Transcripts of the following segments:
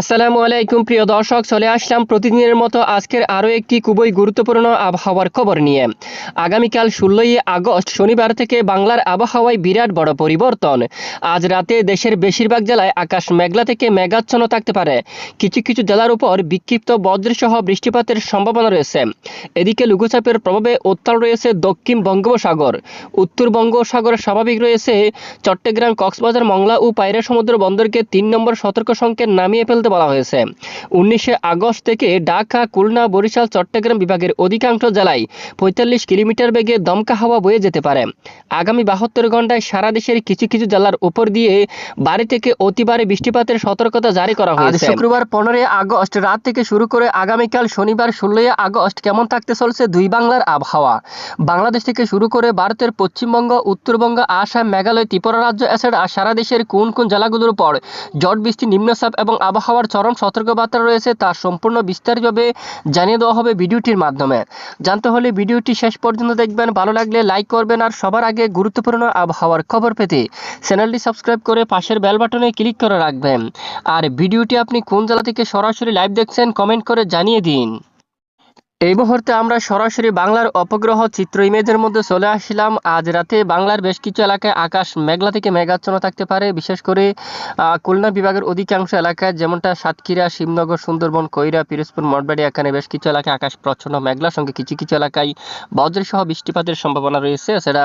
আসসালামু আলাইকুম, প্রিয় দর্শক, চলে আসলাম প্রতিদিনের মতো আজকের আরও একটি খুবই গুরুত্বপূর্ণ আবহাওয়ার খবর নিয়ে। আগামীকাল ষোলোই আগস্ট শনিবার থেকে বাংলার আবহাওয়ায় বিরাট বড় পরিবর্তন। আজ রাতে দেশের বেশিরভাগ জেলায় আকাশ মেঘলা থেকে মেঘাচ্ছন্ন থাকতে পারে। কিছু কিছু জেলার উপর বিক্ষিপ্ত বজ্রসহ বৃষ্টিপাতের সম্ভাবনা রয়েছে। এদিকে লঘুচাপের প্রভাবে উত্তাল রয়েছে দক্ষিণ বঙ্গোপসাগর। উত্তর বঙ্গোপসাগর স্বাভাবিক রয়েছে, চট্টগ্রাম, কক্সবাজার, মংলা ও পায়রা সমুদ্র বন্দরকে তিন নম্বর সতর্ক সংকেত নামিয়ে ফেলতে বলা হয়েছে। উনিশে আগস্ট থেকে ঢাকা খুলনা বরিশাল চট্টগ্রাম বিভাগের অধিকাংশ জেলায় পঁয়তাল্লিশ কিলোমিটার বেগে দমকা হাওয়া বয়ে যেতে পারে। আগামী বাহাত্তর ঘন্টায় সারা দেশের কিছু কিছু জেলার উপর দিয়ে বাড়ি থেকে অতিবারে বৃষ্টিপাতের সতর্কতা জারি করা হয়েছে। শুক্রবার পনেরোই আগস্ট রাত থেকে শুরু করে আগামীকাল শনিবার ষোলোই আগস্ট কেমন থাকতে চলছে দুই বাংলার আবহাওয়া? বাংলাদেশ থেকে শুরু করে ভারতের পশ্চিমবঙ্গ উত্তরবঙ্গ আসাম মেঘালয় ত্রিপুরা রাজ্য এছাড়া সারা দেশের কোন কোন জেলাগুলোর উপর জট বৃষ্টি নিম্নচাপ এবং আবহাওয়ার চরম সতর্কবার্তা রয়েছে তা সম্পূর্ণ বিস্তারিতভাবে জানিয়ে দেওয়া হবে ভিডিওটির মাধ্যমে। জানতে হলে ভিডিওটি শেষ পর্যন্ত দেখবেন। ভালো লাগলে লাইক করবেন আর সবার আগে গুরুত্বপূর্ণ আবহাওয়ার খবর পেতে চ্যানেলটি সাবস্ক্রাইব করে পাশের বেল বাটনে ক্লিক করে রাখবেন। আর ভিডিওটি আপনি কোন জেলা থেকে সরাসরি লাইভ দেখছেন, কমেন্ট করে জানিয়ে দিন। এই মুহূর্তে আমরা সরাসরি বাংলার অপগ্রহ চিত্র ইমেজের মধ্যে চলে আসলাম। আজ রাতে বাংলার বেশ কিছু এলাকায় আকাশ মেঘলা থেকে মেঘাচ্ছন্ন থাকতে পারে। বিশেষ করে খুলনা বিভাগের অধিকাংশ এলাকায় যেমনটা সাতক্ষীরা, শিবনগর, সুন্দরবন কৈরা পিরোজপুর মঠবাড়ি এখানে বেশ কিছু এলাকায় আকাশ প্রচ্ছন্ন, মেঘলার সঙ্গে কিছু কিছু এলাকায় বজ্রসহ বৃষ্টিপাতের সম্ভাবনা রয়েছে। এছাড়া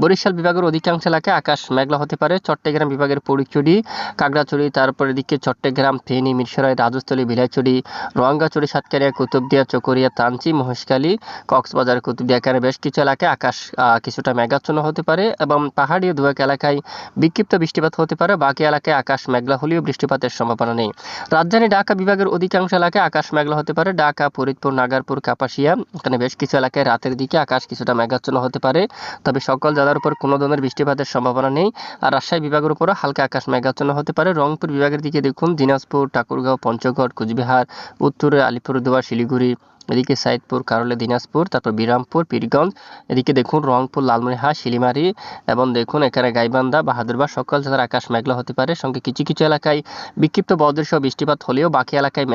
বরিশাল বিভাগের অধিকাংশ এলাকায় আকাশ মেঘলা হতে পারে। চট্টগ্রাম বিভাগের পরিচুরি কাগড়াছড়ি, তারপর এদিকে চট্টগ্রাম, ফেনী, মিরসরাই, রাজস্থলী বিলাইছড়ি রোয়াঙ্গাছড়ি সাতকারিয়া কুতুবদিয়া, চকরিয়া তানচি মহেশখালী, কক্সবাজার, কুতুবদিয়া এখানে বেশ কিছু এলাকায় আকাশ কিছুটা মেঘাচ্ছন্ন হতে পারে এবং পাহাড়ি দু এলাকায় বিক্ষিপ্ত বৃষ্টিপাত হতে পারে। বাকি এলাকায় আকাশ মেঘলা হলেও বৃষ্টিপাতের সম্ভাবনা নেই। রাজধানী ঢাকা বিভাগের অধিকাংশ এলাকায় আকাশ মেঘলা হতে পারে। ঢাকা, ফরিদপুর, নাগারপুর, কাপাসিয়া এখানে বেশ কিছু এলাকায় রাতের দিকে আকাশ কিছুটা মেঘাচ্ছন্ন হতে পারে। তবে সকল জেলার উপর কোনো ধরনের বৃষ্টিপাতের সম্ভাবনা নেই। আর রাজশাহী বিভাগের উপরও হালকা আকাশ মেঘাচ্ছন্ন হতে পারে। রংপুর বিভাগের দিকে দেখুন, দিনাজপুর, ঠাকুরগাঁও, পঞ্চগড়, কুচবিহার, উত্তরে আলিপুরদুয়ার, শিলিগুড়ি এদিকে সাইদপুর কারলে দিনাজপুর তারপর বিরামপুর পীরগঞ্জ এদিকে দেখুন রংপুর লালমনিরহাট শিলিমারি এবং দেখুন এখানে গাইবান্ধা বাহাদুরবাগ সকল জেলার আকাশ মেঘলা হতে পারে। সঙ্গে কিছু কিছু এলাকায় বিক্ষিপ্ত বজ্রসহ বৃষ্টিপাত হলেও বাকি এলাকায়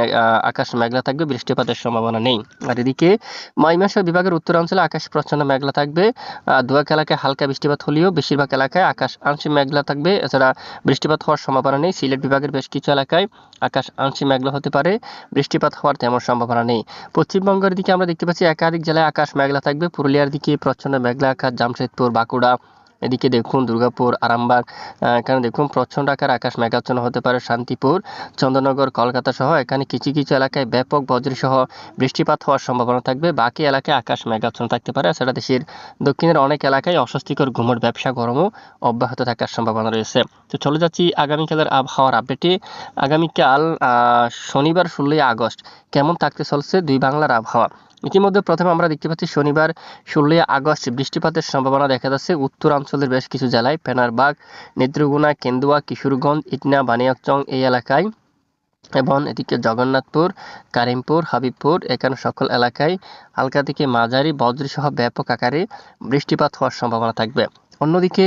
আকাশ মেঘলা থাকবে বৃষ্টিপাতের সম্ভাবনা নেই। আর এদিকে ময়মনসিংহ বিভাগের উত্তরাঞ্চলে আকাশ প্রচ্ছন্ন মেঘলা থাকবে। আহ, দু এক এলাকায় হালকা বৃষ্টিপাত হলেও বেশিরভাগ এলাকায় আকাশ আংশিক মেঘলা থাকবে। এছাড়া বৃষ্টিপাত হওয়ার সম্ভাবনা নেই। সিলেট বিভাগের বেশ কিছু এলাকায় আকাশ আংশিক মেঘলা হতে পারে। বৃষ্টিপাত হওয়ার তেমন সম্ভাবনা নেই। পশ্চিমবঙ্গের দিকে আমরা দেখতে পাচ্ছি একাধিক জেলায় আকাশ মেঘলা থাকবে। পুরুলিয়ার দিকে প্রচ্ছন্ন মেঘলা আকাশ, জামশেদপুর, বাঁকুড়া এদিকে দেখুন দুর্গাপুর, আরামবাগ এখানে দেখুন প্রচ্ছন্ন আকার, আকাশ মেঘাচ্ছন্ন হতে পারে শান্তিপুর চন্দ্রনগর কলকাতা সহ এখানে কিছু কিছু এলাকায় ব্যাপক বজ্রসহ বৃষ্টিপাত হওয়ার সম্ভাবনা থাকবে। বাকি এলাকায় আকাশ মেঘাচ্ছন্ন থাকতে পারে, এছাড়া দেশের দক্ষিণের অনেক এলাকায় অস্বস্তিকর ঘুমোর ব্যবসা গরমও অব্যাহত থাকার সম্ভাবনা রয়েছে। তো চলে যাচ্ছি আগামীকালের আবহাওয়ার আপডেটে আগামীকাল শনিবার ষোলোই আগস্ট, কেমন থাকতে চলছে দুই বাংলার আবহাওয়া? ইতিমধ্যে প্রথমে আমরা দেখতে পাচ্ছি শনিবার ষোলোই আগস্ট বৃষ্টিপাতের সম্ভাবনা দেখা যাচ্ছে। উত্তরাঞ্চলের বেশ কিছু জেলায় পেনারবাগ নেত্রগুনা কেন্দুয়া, কিশোরগঞ্জ, ইটনা, বানিয়াচং এই এলাকায় এবং এদিকে জগন্নাথপুর, কারিমপুর, হাবিবপুর এখানে সকল এলাকায় হালকা থেকে মাঝারি বজ্রসহ ব্যাপক আকারে বৃষ্টিপাত হওয়ার সম্ভাবনা থাকবে। অন্যদিকে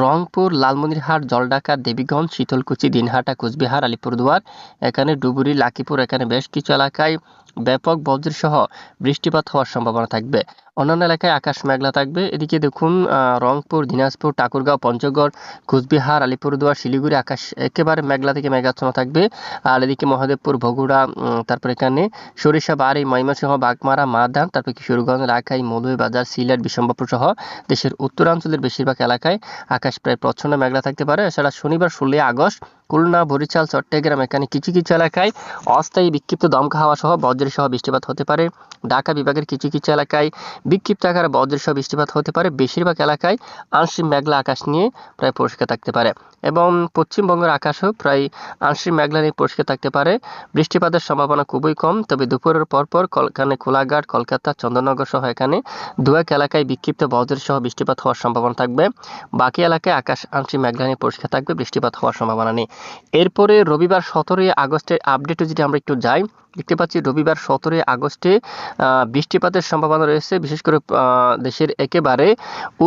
রংপুর, লালমনিরহাট, জলঢাকা, দেবীগঞ্জ, শীতলকুচি, দিনহাটা, কুচবিহার, আলিপুরদুয়ার, এখানে ডুবুরি, লাকিপুর, এখানে বেশ কিছু এলাকায় ব্যাপক বজ্রসহ বৃষ্টিপাত হওয়ার সম্ভাবনা থাকবে। অন্যান্য এলাকায় আকাশ মেঘলা থাকবে। এদিকে দেখুন রংপুর, দিনাজপুর, ঠাকুরগাঁও, পঞ্চগড়, কুচবিহার, আলিপুরদুয়ার, শিলিগুড়ি আকাশ একেবারে মেঘলা থেকে মেঘাচ্ছন্ন থাকবে। আর এদিকে মহাদেবপুর, বগুড়া তারপর এখানে সরিষা, বাড়ি, ময়মনসিংহ, বাগমারা মাদান তারপর কিশোরগঞ্জ রাখাই বাজার সিলেট, বিশম্বরপুর সহ দেশের উত্তরাঞ্চলের বেশিরভাগ এলাকায় আকাশ প্রায় প্রচ্ছন্ন মেঘলা থাকতে পারে। এছাড়া শনিবার ষোলোই আগস্ট খুলনা, বরিশাল, চট্টগ্রাম, এখানে কিছু কিছু এলাকায় অস্থায়ী বিক্ষিপ্ত দমকা হাওয়া সহ বজ্রসহ বৃষ্টিপাত হতে পারে। ঢাকা বিভাগের কিছু কিছু এলাকায় বিক্ষিপ্ত আকারে বজ্রসহ বৃষ্টিপাত হতে পারে। বেশিরভাগ এলাকায় আংশিক মেঘলা আকাশ নিয়ে প্রায় পরিষ্কার থাকতে পারে এবং পশ্চিমবঙ্গের আকাশও প্রায় আংশিক মেঘলা নিয়ে পরিষ্কার থাকতে পারে। বৃষ্টিপাতের সম্ভাবনা খুবই কম, তবে দুপুরের পরপর কলকানে কোলাঘাট, কলকাতা চন্দননগর সহ এখানে দু এক এলাকায় বিক্ষিপ্ত বজ্রসহ বৃষ্টিপাত হওয়ার সম্ভাবনা থাকবে। বাকি এলাকায় আকাশ আংশিক মেঘলা নিয়ে পরিষ্কার থাকবে, বৃষ্টিপাত হওয়ার সম্ভাবনা নেই। এরপরে রবিবার সতেরোই আগস্টের আপডেটে যদি আমরা একটু যাই, দেখতে পাচ্ছি রবিবার সতেরোই আগস্টে বৃষ্টিপাতের সম্ভাবনা রয়েছে, বিশেষ করে দেশের একেবারে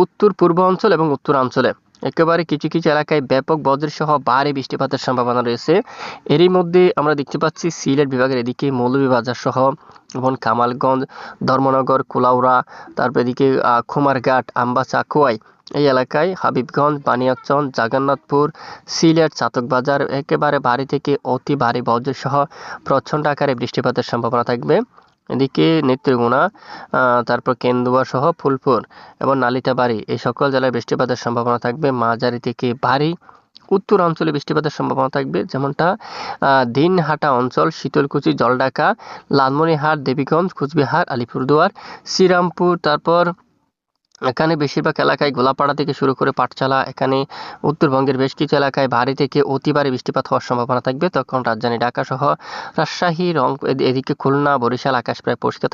উত্তর পূর্ব অঞ্চল এবং উত্তরাঞ্চলে। একেবারে কিছু কিছু এলাকায় ব্যাপক বজ্রসহ ভারী বৃষ্টিপাতের সম্ভাবনা রয়েছে। এরই মধ্যে আমরা দেখতে পাচ্ছি সিলেট বিভাগের এদিকে মৌলভীবাজার সহ এবং কামালগঞ্জ ধর্মনগর কুলাউড়া তারপর এদিকে আহ, কুমারঘাট আমবাসা খোয়াই এই এলাকায় হাবিবগঞ্জ বানিয়াচন জগন্নাথপুর সিলেট চাতকবাজার একেবারে ভারী থেকে অতি ভারী বজ্রসহ প্রচণ্ড আকারে বৃষ্টিপাতের সম্ভাবনা থাকবে। এদিকে নেত্রকোনা তারপর কেন্দুয়া সহ ফুলপুর এবং নালিতাবাড়ি। এই সকল জেলায় বৃষ্টিপাতের সম্ভাবনা থাকবে। মাঝারি থেকে ভারী উত্তর অঞ্চলে বৃষ্টিপাতের সম্ভাবনা থাকবে। যেমনটা দিনহাটা অঞ্চল, শীতলকুচি জলডাকা লালমনিরহাট, দেবীগঞ্জ, কুচবিহার, আলিপুরদুয়ার, শ্রীরামপুর, তারপর এখানে বেশিরভাগ এলাকায় গোলাপাড়া থেকে শুরু করে পাঠশালা এখানে উত্তরবঙ্গের বেশ কিছু এলাকায় ভারী থেকে অতি ভারী বৃষ্টিপাত হওয়ার সম্ভাবনা থাকবে। তখন রাজধানী ঢাকা সহ রাজশাহী রং এদিকে খুলনা বরিশাল আকাশ প্রায় পরিষ্কার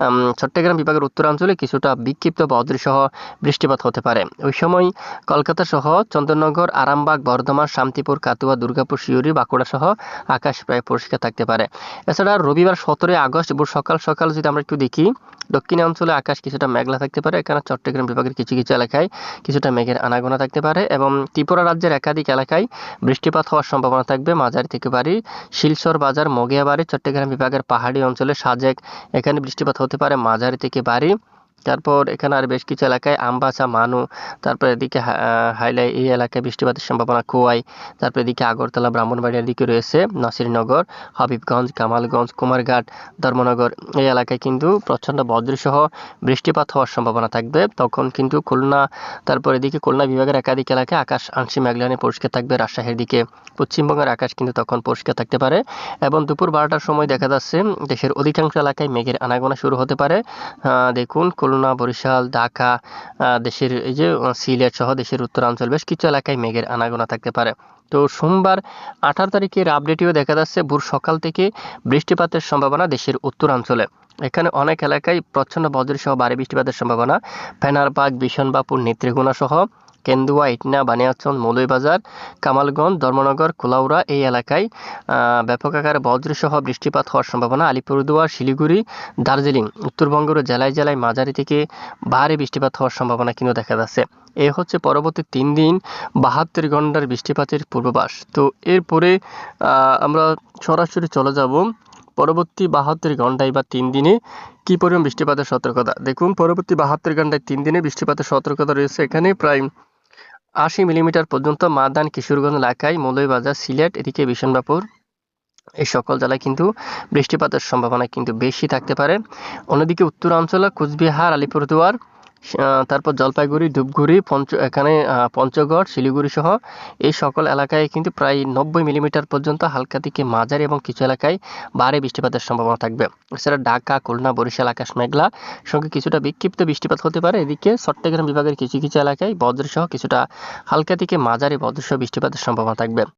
উম, চট্টগ্রাম বিভাগের উত্তরাঞ্চলে কিছুটা বিক্ষিপ্ত বজ্রসহ বৃষ্টিপাত হতে পারে। ওই সময় কলকাতা সহ চন্দননগর আরামবাগ বর্ধমান শান্তিপুর কাতুয়া দুর্গাপুর শিউরি বাঁকুড়া সহ আকাশ প্রায় পরিষ্কার থাকতে পারে। এছাড়া রবিবার সতেরোই আগস্ট সকাল সকাল যদি আমরা একটু দেখি দক্ষিণাঞ্চলে আকাশ কিছুটা মেঘলা থাকতে পারে। এখানে চট্টগ্রাম বিভাগের কিছু কিছু এলাকায় কিছুটা মেঘের আনাগোনা থাকতে পারে এবং ত্রিপুরা রাজ্যের একাধিক এলাকায় বৃষ্টিপাত হওয়ার সম্ভাবনা থাকবে। মাঝারি থেকে বাড়ি শিলচর বাজার, মগিয়াবাড়ি, চট্টগ্রাম বিভাগের পাহাড়ি অঞ্চলে সাজেক এখানে বৃষ্টিপাত হতে পারে। মাঝারি থেকে বাড়ি তারপর এখানে আর বেশ কিছু এলাকায় আমবাসা মানু, তারপর এদিকে হাইলাই এই এলাকায় বৃষ্টিপাতের সম্ভাবনা খোয়াই তারপর এদিকে আগরতলা, ব্রাহ্মণবাড়িয়ার দিকে রয়েছে নাসিরনগর, হাবিবগঞ্জ, কামালগঞ্জ, কুমারঘাট, ধর্মনগর। এই এলাকায় কিন্তু প্রচণ্ড বজ্রসহ বৃষ্টিপাত হওয়ার সম্ভাবনা থাকবে। তখন কিন্তু খুলনা, তারপর এদিকে খুলনা বিভাগের একাধিক এলাকায় আকাশ আংশিক মেঘলানি পরিষ্কার থাকবে। রাজশাহীর দিকে পশ্চিমবঙ্গের আকাশ কিন্তু তখন পরিষ্কার থাকতে পারে। এবং দুপুর বারোটার সময় দেখা যাচ্ছে, দেশের অধিকাংশ এলাকায় মেঘের আনাগোনা শুরু হতে পারে। দেখুন খুলনা, বরিশাল, ঢাকা দেশের এই যে সিলেট সহ দেশের উত্তরাঞ্চল বেশ কিছু এলাকায় মেঘের আনাগোনা থাকতে পারে। তো সোমবার আঠারো তারিখের আপডেটেও দেখা যাচ্ছে, ভোর সকাল থেকে বৃষ্টিপাতের সম্ভাবনা দেশের উত্তরাঞ্চলে। এখানে অনেক এলাকায় প্রচণ্ড বজ্রসহ ভারী বৃষ্টিপাতের সম্ভাবনা। ফেনারবাগ বিশনবাপুর নেত্রীগুণা সহ কেন্দুয়া, ইটনা বানিয়াচন মৌলভীবাজার, কামালগঞ্জ, ধর্মনগর, কুলাউড়া এই এলাকায় ব্যাপক আকারে বজ্রসহ বৃষ্টিপাত হওয়ার সম্ভাবনা আলিপুরদুয়ার, শিলিগুড়ি, দার্জিলিং, উত্তরবঙ্গের জেলায় জেলায় মাঝারি থেকে ভারী বৃষ্টিপাত হওয়ার সম্ভাবনা কিন্তু দেখা যাচ্ছে। এ হচ্ছে পরবর্তী তিন দিন বাহাত্তর ঘণ্টার বৃষ্টিপাতের পূর্বাভাস। তো এরপরে আমরা সরাসরি চলে যাব পরবর্তী বাহাত্তর ঘন্টায় বা তিন দিনে কি পরিমাণ বৃষ্টিপাতের সতর্কতা। দেখুন, পরবর্তী বাহাত্তর ঘন্টায় তিন দিনে বৃষ্টিপাতের সতর্কতা রয়েছে এখানে প্রায় আশি মিলিমিটার পর্যন্ত মাদান কিশোরগঞ্জ এলাকায় মৌলভীবাজার, সিলেট, এদিকে বিশনবাপুর এই সকল জেলায় কিন্তু বৃষ্টিপাতের সম্ভাবনা কিন্তু বেশি থাকতে পারে। অন্যদিকে উত্তরাঞ্চলে, কুচবিহার, আলিপুরদুয়ার তারপর জলপাইগুড়ি, ধূপগুড়ি, পঞ্চ এখানে পঞ্চগড়, শিলিগুড়ি সহ এই সকল এলাকায় কিন্তু প্রায় নব্বই মিলিমিটার পর্যন্ত হালকা থেকে মাঝারি এবং কিছু এলাকায় ভারী বৃষ্টিপাতের সম্ভাবনা থাকবে। এছাড়া ঢাকা, খুলনা, বরিশাল, আকাশ মেঘলা সঙ্গে কিছুটা বিক্ষিপ্ত বৃষ্টিপাত হতে পারে। এদিকে চট্টগ্রাম বিভাগের কিছু কিছু এলাকায় বজ্রসহ কিছুটা হালকা থেকে মাঝারি বজ্রসহ বৃষ্টিপাতের সম্ভাবনা থাকবে।